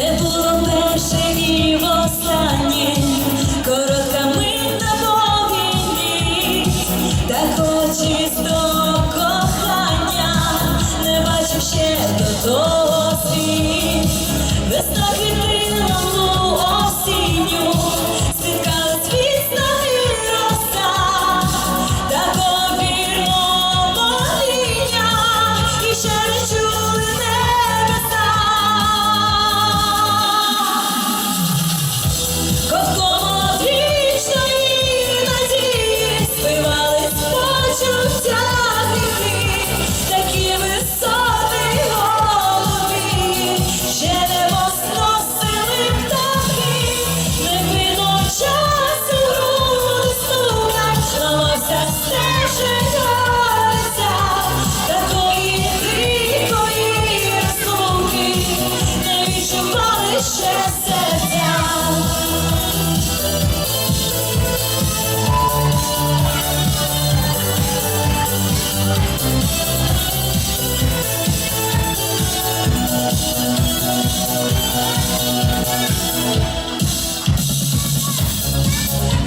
Це було перше і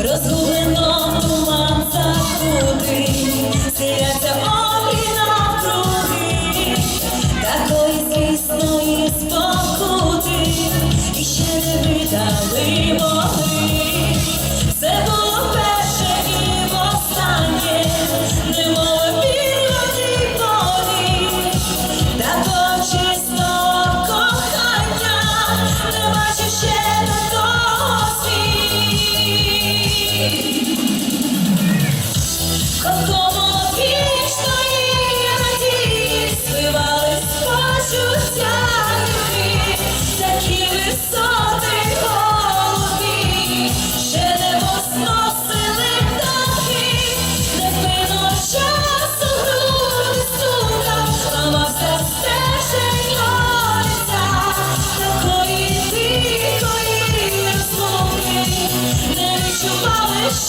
Розгу 寂我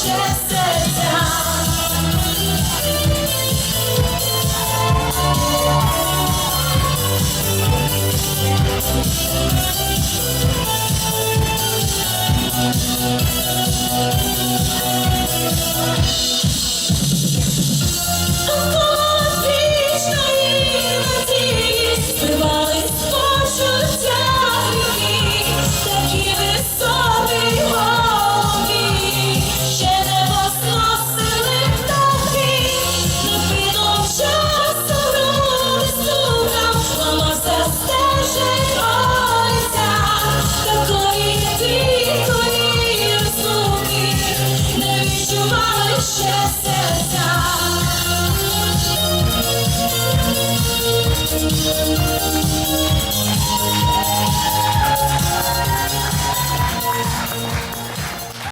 just